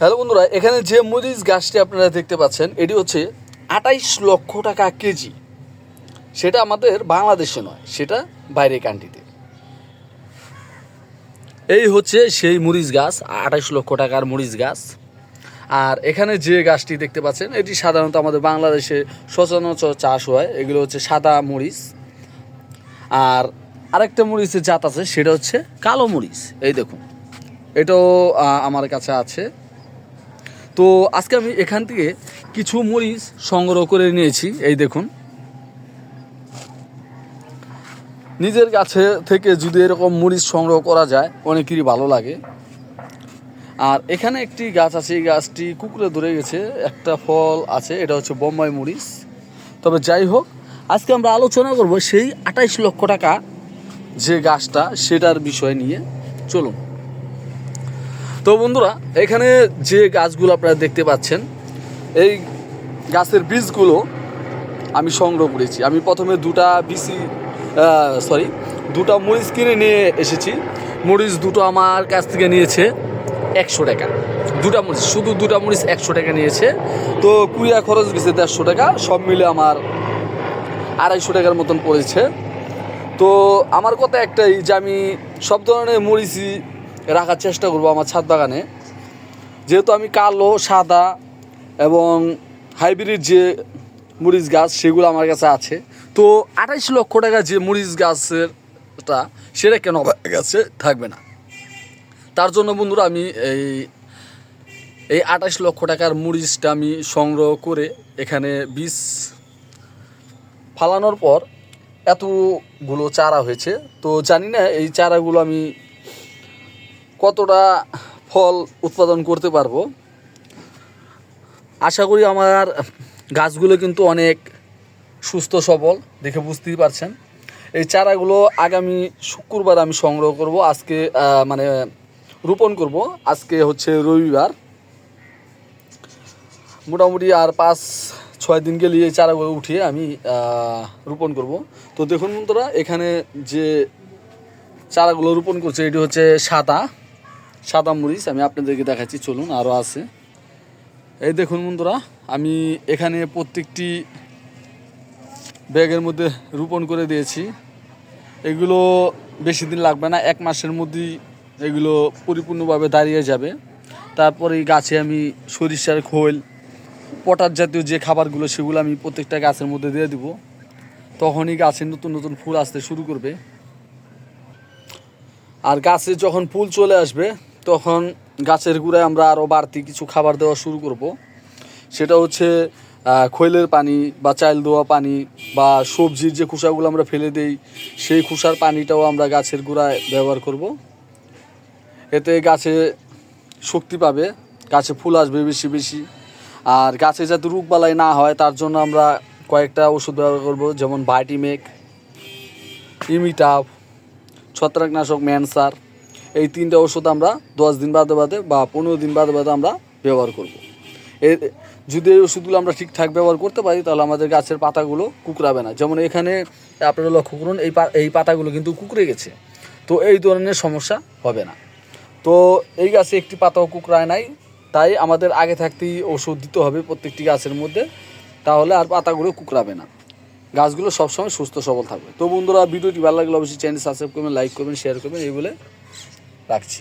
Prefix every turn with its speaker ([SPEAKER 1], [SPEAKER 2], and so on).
[SPEAKER 1] Hello বন্ধুরা, এখানে যে মরিচ গাছটি আপনারা দেখতে পাচ্ছেন, এটি হচ্ছে আটাইশ লক্ষ টাকা কেজি। সেটা আমাদের বাংলাদেশে নয়, সেটা বাইরে কান্ট্রিতে এই হচ্ছে সেই মরিচ গাছ আঠাইশ লক্ষ টাকার মরিচ গাছ। আর এখানে যে গাছটি দেখতে পাচ্ছেন, এটি সাধারণত আমাদের বাংলাদেশে সচরাচর চাষ হয়, এগুলো হচ্ছে সাদা মরিচ আর আরেকটা মরিচের জাত আছে, সেটা হচ্ছে কালো মরিচ এই দেখুন। এটাও আমার কাছে আছে। তো আজকে আমি এখান থেকে কিছু মরিচ সংগ্রহ করে নিয়েছি, এই দেখুন। নিজের কাছে থেকে যদি এরকম মরিচ সংগ্রহ করা যায়, অনেকেরই ভালো লাগে। আর এখানে একটি গাছ আছে, এই গাছটি কুকুরে ধরে গেছে, একটা ফল আছে, এটা হচ্ছে বোম্বাই মরিচ। তবে যাই হোক, আজকে আমরা আলোচনা করব সেই আঠাইশ লক্ষ টাকা যে গাছটা, সেটার বিষয় নিয়ে। চলুন। তো বন্ধুরা, এখানে যে গাছগুলো আপনারা দেখতে পাচ্ছেন, এই গাছের বীজগুলো আমি সংগ্রহ করেছি। আমি প্রথমে দুটা বিসি সরি দুটা মরিচ কিনে নিয়ে এসেছি। মরিচ দুটো আমার কাছ থেকে নিয়েছে একশো টাকা। দুটা মরিচ, শুধু দুটা মরিচ একশো টাকা নিয়েছে। তো কুড়িয়া খরচ গেছে দেড়শো টাকা, সব মিলে আমার আড়াইশো টাকার মতন পড়েছে। তো আমার কথা একটাই যে আমি সব ধরনের মরিচই রাখার চেষ্টা করব আমার ছাদ বাগানে। যেহেতু আমি কালো, সাদা এবং হাইব্রিড যে মরিচ গাছ সেগুলো আমার কাছে আছে, তো আঠাইশ লক্ষ টাকা যে মরিচ গাছেরটা সেটা কেন আমার কাছে থাকবে না? তার জন্য বন্ধুরা আমি এই এই আঠাশ লক্ষ টাকার মরিচটা আমি সংগ্রহ করে এখানে বীজ ফালানোর পর এতগুলো চারা হয়েছে। তো জানি না এই চারাগুলো আমি কতটা ফল উৎপাদন করতে পারব? আশা করি আমার গাছগুলো কিন্তু অনেক সুস্থ, সবল, দেখে বুঝতেই পারছেন। এই চারাগুলো আগামী শুক্রবার আমি সংগ্রহ করব, আজকে মানে রোপণ করব। আজকে হচ্ছে রবিবার। মোটামুটি আর পাঁচ, ছয় দিন গেলে এই চারাগুলো উঠিয়ে আমি রোপণ করব। তো দেখুন বন্ধুরা, এখানে যে চারাগুলো রোপণ করছে, এটি হচ্ছে সাদা। সাদা মরিচ, আমি আপনাদেরকে দেখাচ্ছি, চলুন আরও আছে। এই দেখুন, বন্ধুরা, আমি এখানে প্রত্যেকটি ব্যাগের মধ্যে রোপণ করে দিয়েছি। এগুলো বেশি দিন লাগবে না, এক মাসের মধ্যেই এগুলো পরিপূর্ণভাবে দাঁড়িয়ে যাবে। তারপরে এই গাছে আমি সরিষার খোল পটার জাতীয় যে খাবারগুলো, সেগুলো আমি প্রত্যেকটা গাছের মধ্যে দিয়ে দিব। তখনই গাছে নতুন নতুন ফুল আসতে শুরু করবে। আর গাছে যখন ফুল চলে আসবে তখন গাছের গুঁড়ায় আমরা আরও বাড়তি কিছু খাবার দেওয়া শুরু করব। সেটা হচ্ছে খৈলের পানি বা চাল দেওয়া পানি বা সবজির যে খোসাগুলো আমরা ফেলে দেই, সেই খোসার পানিটাও আমরা গাছের গোড়ায় ব্যবহার করব। এতে গাছে শক্তি পাবে, গাছে ফুল আসবে বেশি বেশি। আর গাছে যাতে রোগবালাই না হয়, তার জন্য আমরা কয়েকটা ওষুধ ব্যবহার করব, যেমন ভাইটিমেক, ইমিটাফ, ছত্রাকনাশক, ম্যানসার। এই তিনটা ওষুধ আমরা দশ দিন বাদে বাদে বা পনেরো দিন বাদে বাদে আমরা ব্যবহার করব। এ, যদি এই ওষুধগুলো আমরা ঠিকঠাক ব্যবহার করতে পারি, তাহলে আমাদের গাছের পাতাগুলো কুকড়াবে না। যেমন এখানে আপনারা লক্ষ্য করুন, এই এই পাতাগুলো কিন্তু কুকড়ে গেছে। তো এই ধরনের সমস্যা হবে না। তো এই গাছে একটি পাতাও কুকড়ায় নাই, তাই আমাদের আগে থাকতেই ওষুধ দিতে হবে প্রত্যেকটি গাছের মধ্যে, তাহলে আর পাতাগুলো কুকড়াবে না। গাছগুলো সবসময় সুস্থ সবল থাকবে। তো বন্ধুরা, ভিডিওটি ভালো লাগলে অবশ্যই চ্যানেল সাবস্ক্রাইব করবেন লাইক করবেন শেয়ার করবেন, এই বলে রাখছি।